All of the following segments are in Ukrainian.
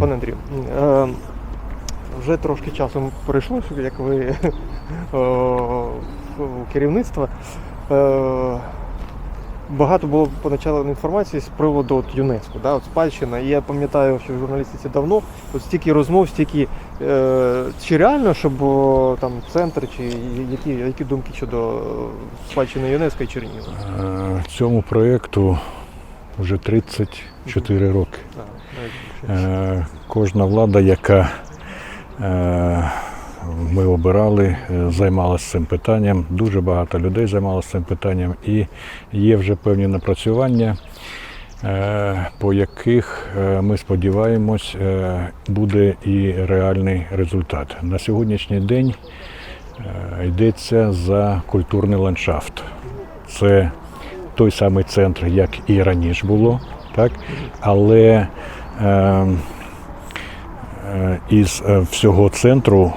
Пане Андрію, е, вже трошки часу пройшло, як ви у керівництва. Е, багато було поначалу інформації з приводу от ЮНЕСКО, да, от спадщина. І я пам'ятаю, що в журналістиці давно от стільки розмов, стільки е, чи реально, щоб о, там центр, чи які, які думки щодо е, спадщини ЮНЕСКо і Чернігова? Е, Цьому проєкту вже 34 роки. Е, Кожна влада, яка е, ми обирали, е, займалася цим питанням. Дуже багато людей займалося цим питанням, і є вже певні напрацювання, по яких ми сподіваємось, буде і реальний результат. На сьогоднішній день йдеться за культурний ландшафт. Це той самий центр, як і раніше було, так? але із е, всього центру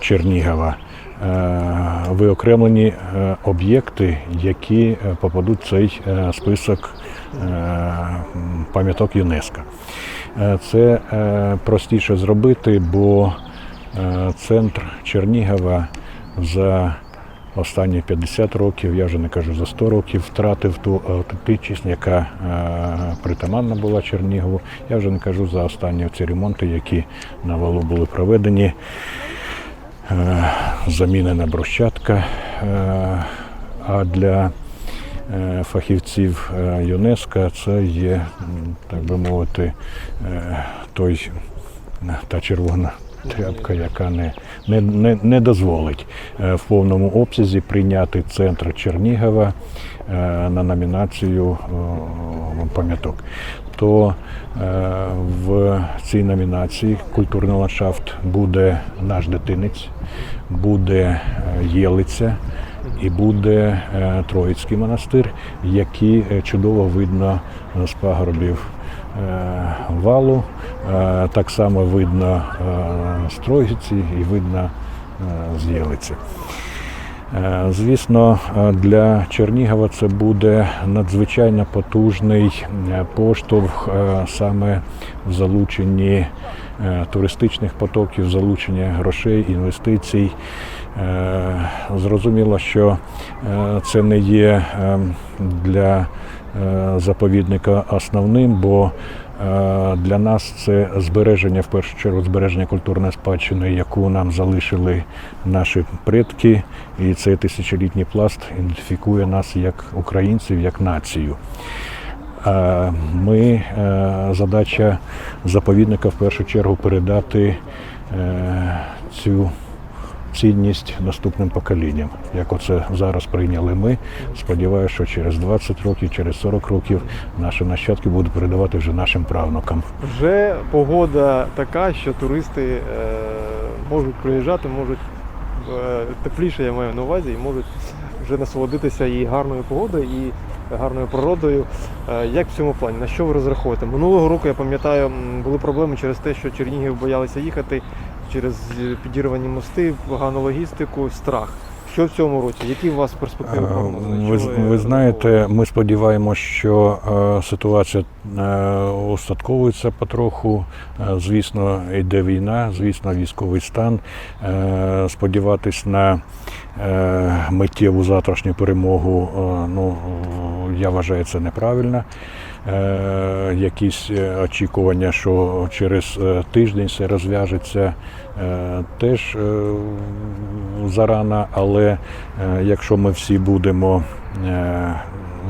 Чернігова е, виокремлені е, об'єкти, які е, попадуть в цей е, список е, пам'яток ЮНЕСКО. Е, Це е, простіше зробити, бо е, центр Чернігова за останні 50 років, я вже не кажу за 100 років, втратив ту аутентичність, яка е, притаманна була Чернігову. Я вже не кажу за останні ці ремонти, які на валу були проведені. Е, замінена брусчатка. Е, а для фахівців ЮНЕСКО це є, так би мовити, той, та червона тряпка, яка не, не, не, не дозволить е, в повному обсязі прийняти центр Чернігова е, на номінацію е, пам'яток. То в цій номінації культурний ландшафт буде наш дитинець, буде Єлиця і буде Троїцький монастир, які е, чудово видно з пагорбів валу. Е, Так само видно е, з Троїці і видно е, з Єлиці. Звісно, для Чернігова це буде надзвичайно потужний поштовх саме в залученні туристичних потоків, залучення грошей, інвестицій. Зрозуміло, що це не є е, для заповідника основним, бо для нас це збереження, в першу чергу, збереження культурної спадщини, яку нам залишили наші предки, і цей тисячолітній пласт ідентифікує нас як українців, як націю. Ми е, задача заповідника в першу чергу передати е, цю цінність наступним поколінням. Як оце зараз прийняли ми. Сподіваюся, що через 20 років, через 40 років наші нащадки будуть передавати вже нашим правнукам. Вже погода така, що туристи е, можуть приїжджати, можуть е, тепліше, я маю на увазі, і можуть вже насолодитися і гарною погодою, і гарною природою. Е, як в цьому плані? На що ви розраховуєте? Минулого року я пам'ятаю, були проблеми через те, що Чернігів боялися їхати через е, підірвані мости, погану логістику, страх. Що в цьому році? Які у вас перспективи Е, прогнози? Ви, ви знаєте, ми сподіваємося, що е, ситуація е, устатковується потроху. Е, звісно, йде війна, звісно, військовий стан. Е, сподіватись на е, миттєву завтрашню перемогу, е, ну я вважаю, це неправильно. Е, якісь е, очікування, що через е, тиждень все розв'яжеться, теж зарано, але якщо ми всі будемо,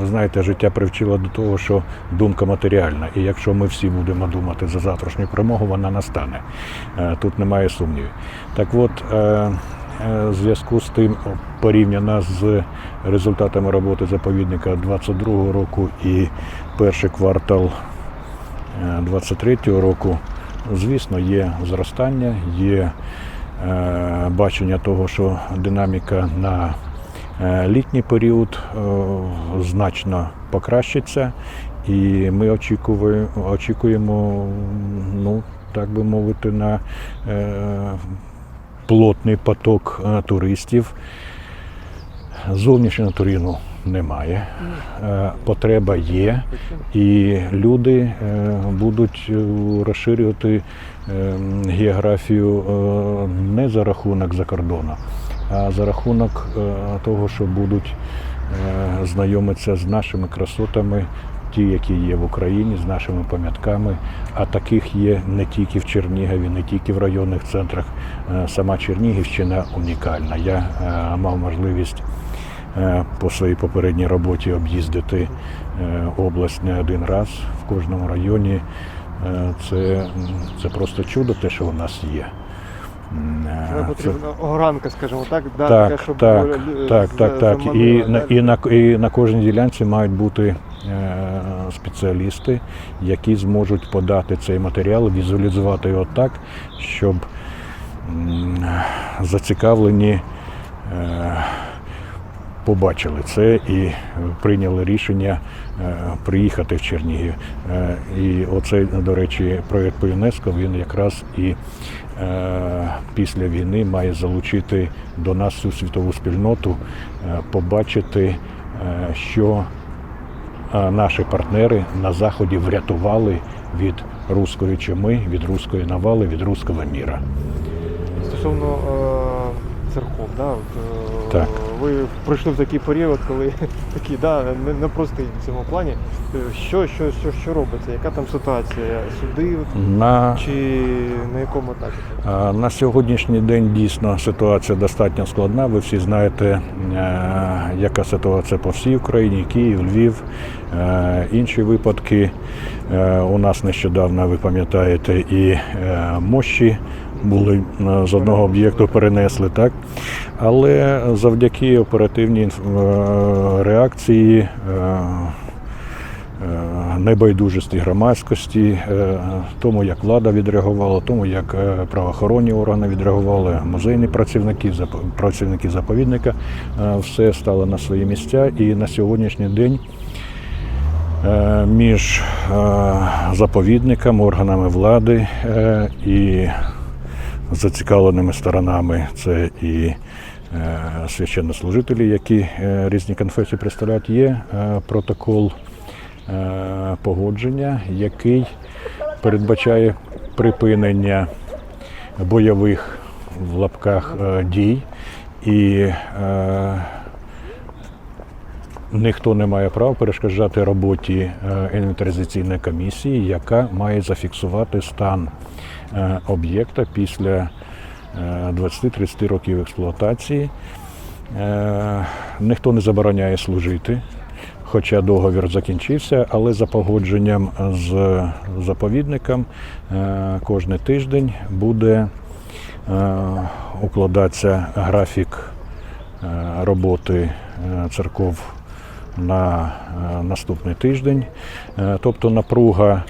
ви знаєте, життя привчило до того, що думка матеріальна, і якщо ми всі будемо думати за завтрашню перемогу, вона настане. Тут немає сумнівів. Так от, в зв'язку з тим, порівняно з результатами роботи заповідника 2022 року і перший квартал 2023 року, звісно, є зростання, є е, бачення того, що динаміка на е, літній період е, значно покращиться, і ми очікуємо, очікуємо ну, так би мовити, на е, плотний поток е, туристів. Зовнішнього Туріну немає. Е, Потреба є, і люди е, будуть розширювати географію не за рахунок закордону, а за рахунок того, що будуть знайомитися з нашими красотами, ті, які є в Україні, з нашими пам'ятками. А таких є не тільки в Чернігові, не тільки в районних центрах. Е, Сама Чернігівщина унікальна. Я е, мав можливість е, по своїй попередній роботі об'їздити область не один раз в кожному районі. Це, це просто чудо, те, що у нас є. Це потрібна огранка, скажімо так, да, так, така, щоб так, так, так, так. І, на, і, на, і на кожній ділянці мають бути спеціалісти, які зможуть подати цей матеріал, візуалізувати його так, щоб зацікавлені е, побачили це і прийняли рішення е, приїхати в Чернігів. Е, І оцей, до речі, проєкт по ЮНЕСКО він якраз і е, після війни має залучити до нас всю світову спільноту, е, побачити, е, що е, наші партнери на Заході врятували від руської чуми, від руської навали, від руського міра. Стосовно е, церков, да, е, Так. Ви пройшли в такий період, коли такі, да, не, не простий в цьому плані. Е, Що, що, що, що робиться? Яка там ситуація? Суди На чи на якому етапі? На сьогоднішній день дійсно ситуація достатньо складна. Ви всі знаєте, е, яка ситуація по всій Україні, Київ, Львів, е, інші випадки. У нас нещодавно, ви пам'ятаєте, і мощі були е, з одного об'єкту перенесли, так? Але завдяки оперативній е, реакції. е, небайдужості громадськості, тому як влада відреагувала, тому як правоохоронні органи відреагували, музейні працівники, працівники заповідника, все стало на свої місця. І на сьогоднішній день між заповідниками, органами влади і зацікавленими сторонами це і е, священнослужителі, які е, різні конфесії представляють, є е, протокол погодження, який передбачає припинення бойових в лапках дій. І ніхто не має права перешкоджати роботі е, інвентаризаційної комісії, яка має зафіксувати стан е, об'єкта після е, 20-30 років експлуатації. Е, Ніхто не забороняє служити, хоча договір закінчився, але за погодженням з заповідником е, кожен тиждень буде е, укладатися графік е, роботи е, церков на е, наступний тиждень. Е, Тобто напруга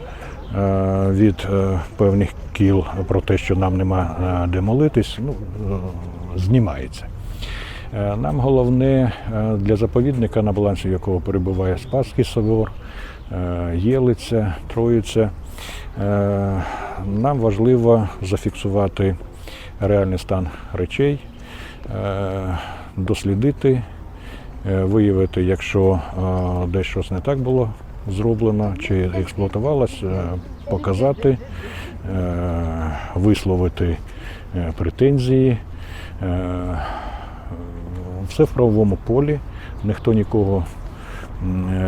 е, від певних кіл про те, що нам нема де молитись, ну, знімається. Нам головне для заповідника, на балансі якого перебуває Спасський собор, Єлиця, Троїця. Нам важливо зафіксувати реальний стан речей, дослідити, виявити, якщо е, десь щось не так було зроблено чи експлуатувалось, е, показати, е, висловити е, претензії. Е, Все в правовому полі, ніхто нікого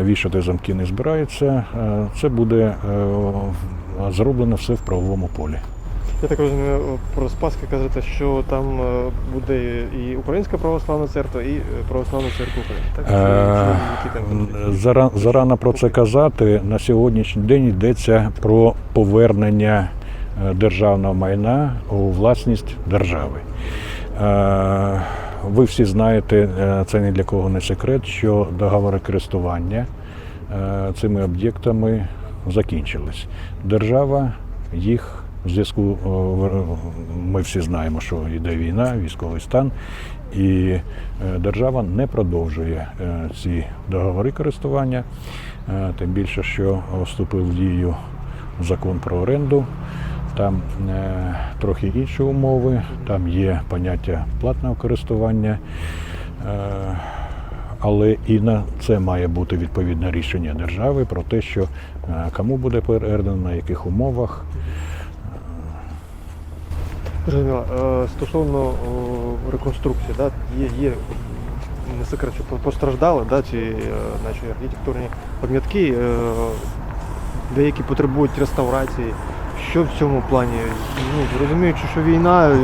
вішати замки не збирається. Е, Це буде е, зроблено все в правовому полі. Я так розумію, про Спаски казати, що там е, буде і Українська православна церква, і е, Православна церква України. Так? Е, Зарано про це казати. На сьогоднішній день йдеться про повернення державного майна у власність держави. Ви всі знаєте, це ні для кого не секрет, що договори користування цими об'єктами закінчились. Держава їх в зв'язку, е, ми всі знаємо, що йде війна, військовий стан, і е, держава не продовжує е, ці договори користування, тим більше, що вступив в дію закон про оренду. Там трохи інші умови, там є поняття платного користування. Але і на це має бути відповідне рішення держави про те, що кому буде передано, на яких умовах. Е, Стосовно реконструкції, да, є, є не секрет, що постраждали да, ці е, наші архітектурні пам'ятки, е, деякі потребують реставрації. Що в цьому плані? Ну, розуміючи, що війна,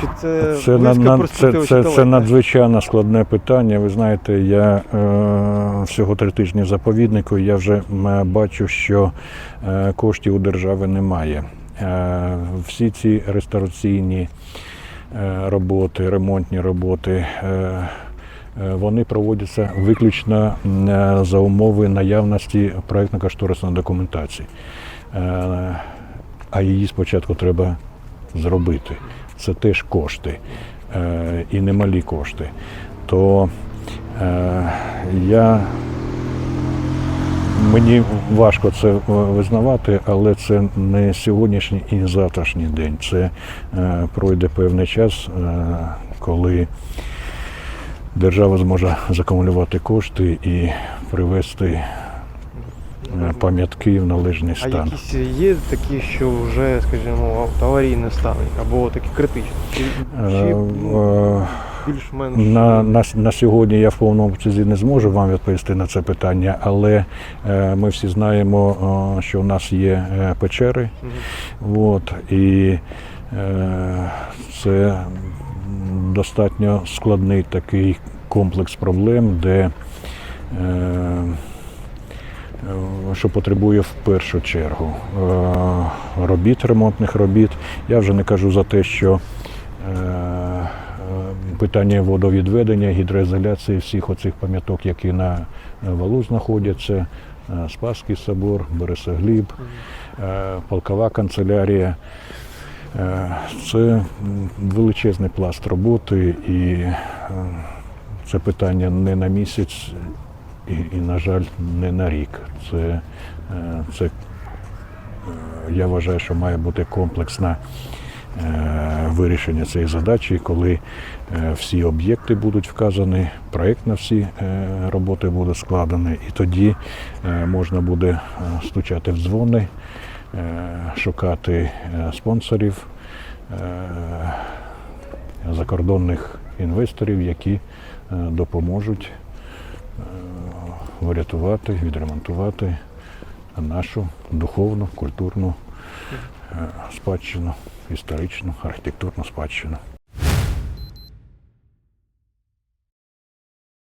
чи це, Це, близька на, це, це, це надзвичайно складне питання. Ви знаєте, я е, всього три тижні заповіднику. Я вже бачу, що е, коштів у держави немає. Е, всі ці реставраційні е, роботи, ремонтні роботи. Е, вони проводяться виключно за умови наявності проєктно-кошторисної документації. А її спочатку треба зробити. Це теж кошти і немалі кошти. То я мені важко це е, визнавати, але це не сьогоднішній і не завтрашній день. Це е, пройде певний час, е, коли держава зможе закумулювати кошти і привести е, пам'ятки в належний А стан. якісь є такі, що вже, скажімо, аварійне ставлення, або такі критичні? Чи, чи Е, е, більш-менш На, на, на сьогодні я в повному обсязі не зможу вам відповісти на це питання, але е, ми всі знаємо, е, що в нас є е, печери. Мгм. От, і е, це достатньо складний такий комплекс проблем, де е, що потребує в першу чергу е, робіт, ремонтних робіт. Я вже не кажу за те, що е, питання водовідведення, гідроізоляції всіх оцих пам'яток, які на е, валу знаходяться, е, Спасський собор, Борисогліб, е, полкова канцелярія. Це величезний пласт роботи, і це питання не на місяць і, і на жаль, не на рік. Це, це я вважаю, що має бути комплексне е, вирішення цієї задачі, коли е, всі об'єкти будуть вказані, проєкт на всі е, роботи буде складений, і тоді е, можна буде е, стучати в дзвони, е, шукати е, спонсорів, е, закордонних інвесторів, які е, допоможуть е, врятувати, відремонтувати нашу духовну, культурну е, спадщину, історичну, архітектурну спадщину.